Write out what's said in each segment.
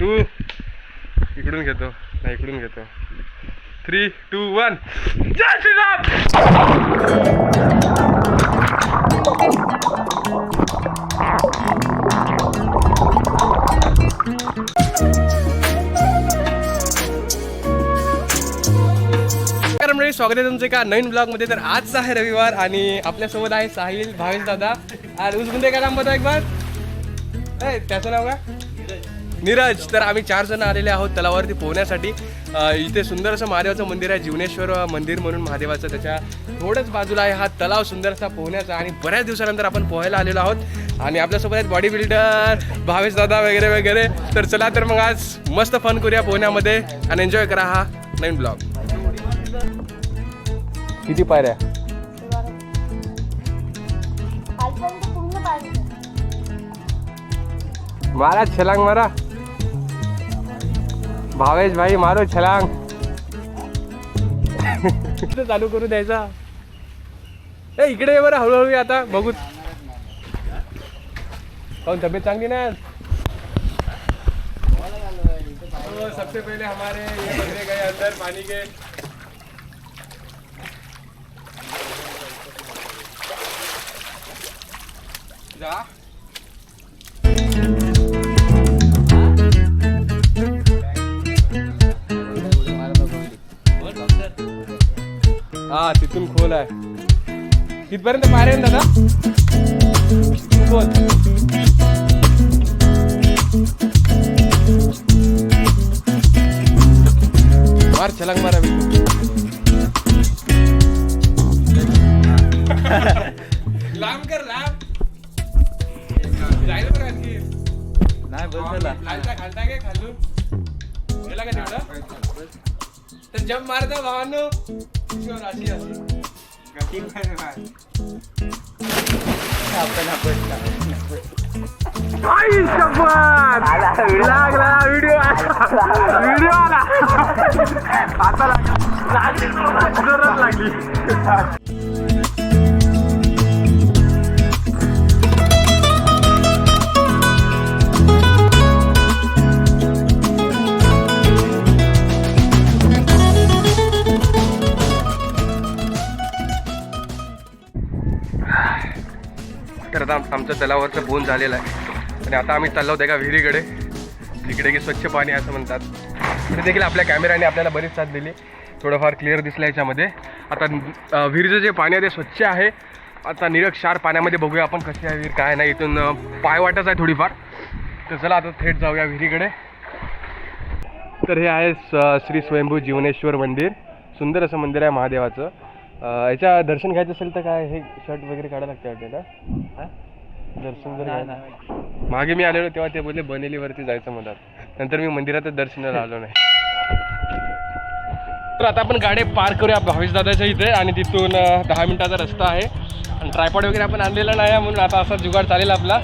To इकडून घेतो. नाही इकडून घेतो. थ्री टू वन जय श्रीराम मंडळी स्वागत आहे तुमचं एका नवीन ब्लॉगमध्ये तर आजचा आहे रविवार आणि आपल्यासोबत आहे साहिल भावेश दादा. आणि उसगुंदे काय नाम बता एक बार? त्याचं नाव का नीरज तर आम्ही चार जण आलेले आहोत तलावावरती पोहण्यासाठी. इथे सुंदर असं महादेवाचं मंदिर आहे जीवनेश्वर मंदिर म्हणून महादेवाचं. त्याच्या थोडंच बाजूला आहे हा तलाव सुंदर असा पोहण्याचा आणि बऱ्याच दिवसानंतर आपण पोहायला आलेलो आहोत. आणि आपल्यासोबत आहेत बॉडी बिल्डर भावेश दादा वगैरे वगैरे. तर चला तर मग आज मस्त फन करूया पोहण्यामध्ये आणि एन्जॉय करा हा नवीन ब्लॉग किती पायऱ्या मारा छलांग मारा. भावेश भाई मारो छलांग. चालू करू द्यायचा. ए इकडे ये बरं हळूहळू आता बघू. काहून तब्येत चांगली नाही आज? हो, सबसे पहले हमारे ये गए अंदर पानी के. जा. खोल आहे तिथपर्यंत दादा. खोल मार छलांग मारा लांब कर लांब. जायला बरं आणखी. नाही बस झाला. खालता खालता काय खालून. गेला का तेवढं तर जम मारता भावांनो. अशी. अशी आपण आपण आई शपथ लागला व्हिडिओ व्हिडिओ आला आता लागला लागली जोरात लागली तर आता आमचं तलावरचं बोन झालेलं आहे. आणि आता आम्ही चाललो होतो एका विहिरीकडे. तिकडे की स्वच्छ पाणी असं म्हणतात. ते देखील आपल्या कॅमेऱ्याने आपल्याला बरीच साथ दिली. थोडंफार क्लिअर दिसलं याच्यामध्ये. आता विहिरीचं जे पाणी आहे ते स्वच्छ आहे. आता निरक्षार पाण्यामध्ये बघूया आपण कशी आहे विहीर काय नाही. इथून पाय वाटच आहे थोडीफार. तर चला आता थेट जाऊया विहिरीकडे. तर हे आहे स- श्री स्वयंभू जीवनेश्वर मंदिर. सुंदर असं मंदिर आहे महादेवाचं. याच्या दर्शन घ्यायचं असेल तर काय? हे शर्ट वगैरे काढायला लागते ना? दर्शन जर मागे मी आलेलो तेव्हा ते बोलले बनेलीवरती जायचं म्हणतात. नंतर मी मंदिरातच दर्शनाला आलो नाही. तर आता आपण गाडी पार्क करूया भावेश दादाच्या इथे आणि तिथून दहा मिनिटाचा रस्ता आहे. आणि ट्रायपॉड वगैरे आपण आणलेला नाही म्हणून आता असा जुगाड चालेल आपला.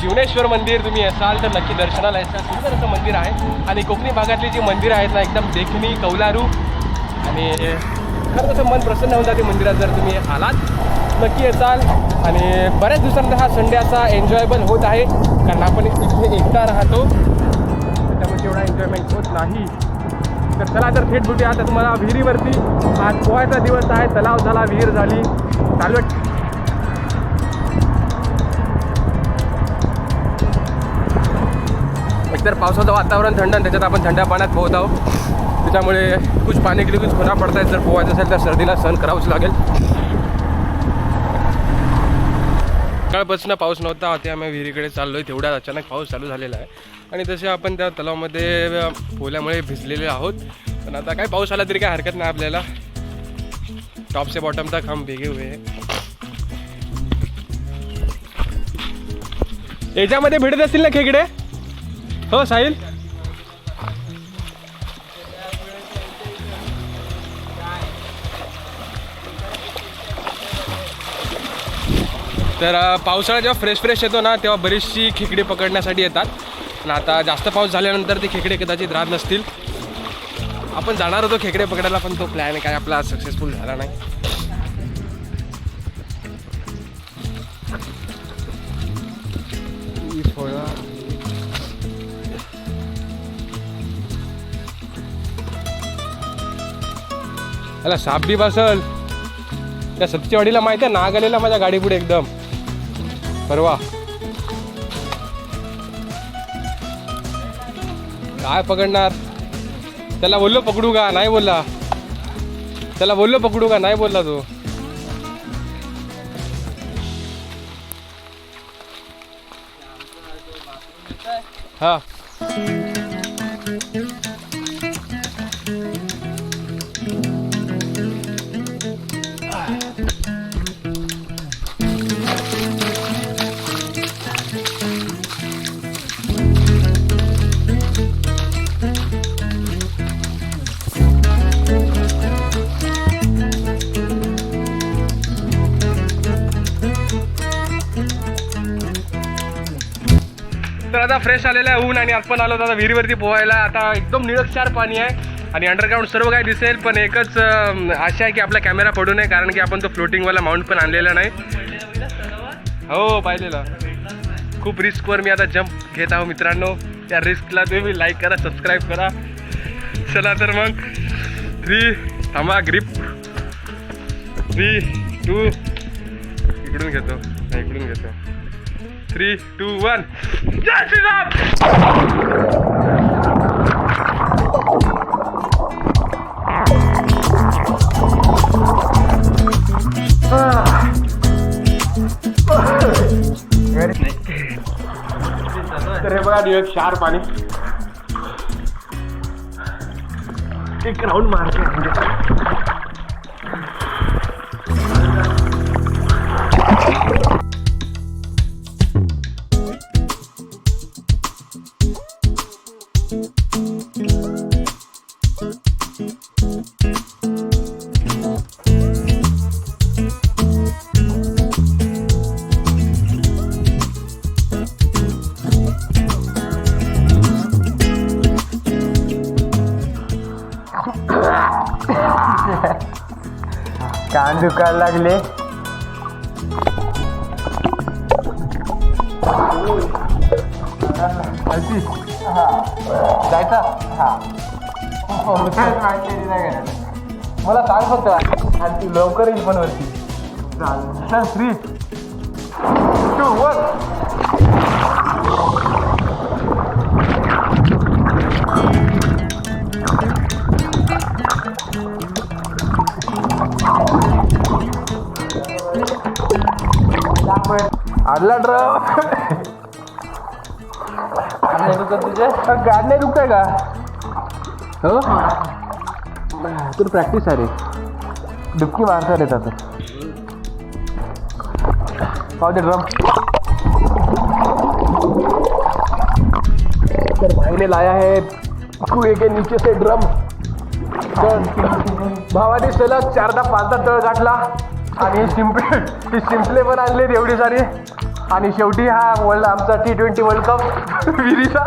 जीवनेश्वर मंदिर तुम्ही असाल तर नक्की दर्शनाला यायचं. सुंदर असं मंदिर आहे. आणि कोकणी भागातली जी मंदिरं आहेत ना एकदम देखणी कौलारू. आणि खरंच तसं मन प्रसन्न होऊन जाते मंदिरात जर तुम्ही आलात. नक्की येचाल आणि बऱ्याच दिवसानंतर हा संडे असा एन्जॉयबल होत आहे. कारण आपण इथे एकटा राहतो. त्यामुळे तेवढा एन्जॉयमेंट होत नाही. तर चला तर थेट भेटूया. आता तुम्हाला विहिरीवरती आज पोहायचा दिवस आहे. तलाव झाला विहीर झाली. चालू तर पावसाचं वातावरण थंड आणि त्याच्यात आपण थंड पाण्यात पोहत आहोत. त्याच्यामुळे कुछ पाणी के कुछ खुरा पडत आहे जर पोहायचं असेल तर सर्दीला सहन करावंच लागेल. सकाळपासून पाऊस नव्हता ते आम्ही विहिरीकडे चाललो आहे तेवढ्यात अचानक पाऊस चालू झालेला आहे. आणि तसे आपण त्या तलावामध्ये पोहल्यामुळे भिजलेले आहोत. पण आता काय पाऊस आला तरी काय हरकत नाही आपल्याला. टॉप से बॉटम तक हम भेगे हुए याच्यामध्ये भेटत असतील ना खेकडे? हो साहिल. तर पावसाळा जेव्हा फ्रेश फ्रेश येतो ना तेव्हा बरीचशी खेकडे पकडण्यासाठी येतात. आणि आता जास्त पाऊस झाल्यानंतर ते खेकडे कदाचित राहत नसतील. आपण जाणार होतो खेकडे पकडायला पण तो प्लॅन काय आपला सक्सेसफुल झाला नाही. त्याला साप बी बसल. त्या सब्जी वाडीला माहिती आहे नाग आलेला माझ्या गाडी पुढे एकदम. परवा. काय पकडणार? त्याला बोललो पकडू का? नाही बोलला. त्याला बोललो पकडू का? नाही बोलला तो. हा. तर आता फ्रेश आलेला आहे ऊन आणि आपण आलो आता विहिरीवरती पोहायला. आता एकदम निरक्षार पाणी आहे आणि अंडरग्राऊंड सर्व काही दिसेल पण एकच आशा आहे की आपला कॅमेरा पडू नये कारण की आपण तो फ्लोटिंगवाला माउंट पण आणलेला नाही. हो पाहिलेला. खूप रिस्कवर मी आता जंप घेत आहो मित्रांनो. त्या रिस्कला तुम्ही लाईक करा सबस्क्राईब करा. चला तर मग. थ्री थांबा ग्रीप थ्री टू इकडून घेतो. इकडून घेतो. थ्री टू वन जय श्रीराम तर हे बघा एक चार पाणी एक राऊंड मारते दुखायला लागले. जायचा? हा. मला सांग फक्त आणि ती लवकर येईल पण वरती थ्री टू वन आडला ड्रम तुझे गाडले दुखतंय का? हो? तुला प्रॅक्टिस आहे रे. डुबकी मारता रे आता पाहू दे ड्रम. तर भाई ने लाया है कुएं के नीचे से ड्रम. तर भावाने सलग चारदा पाचदा तळ गाठला. आणि शिंपले शिंपले पण आणले एवढी सारी. आणि शेवटी हा वर्ल्ड आमचा टी ट्वेंटी वर्ल्ड कप विहिरीचा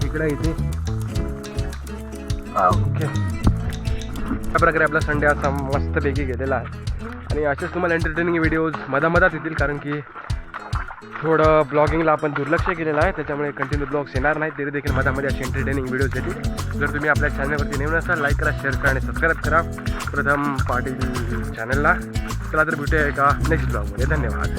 खेकडा इथे ओके अशा प्रकारे आपला संडे असा मस्तपैकी गेलेला आहे. आणि असेच तुम्हाला एंटरटेनिंग व्हिडिओज मधामधात येतील कारण की थोडं ब्लॉगिंगला आपण दुर्लक्ष केलेलं आहे त्याच्यामुळे कंटिन्यू ब्लॉग्स येणार नाहीत. तरी देखील मधामध्ये असे एंटरटेनिंग व्हिडिओज येतील. जर तुम्ही आपल्या चॅनलवरती नेऊन असाल लाईक करा शेअर करा आणि सबस्क्राईब करा. प्रथम पाटील चॅनलला चला तर भेटूया एका नेक्स्ट ब्लॉगमध्ये धन्यवाद.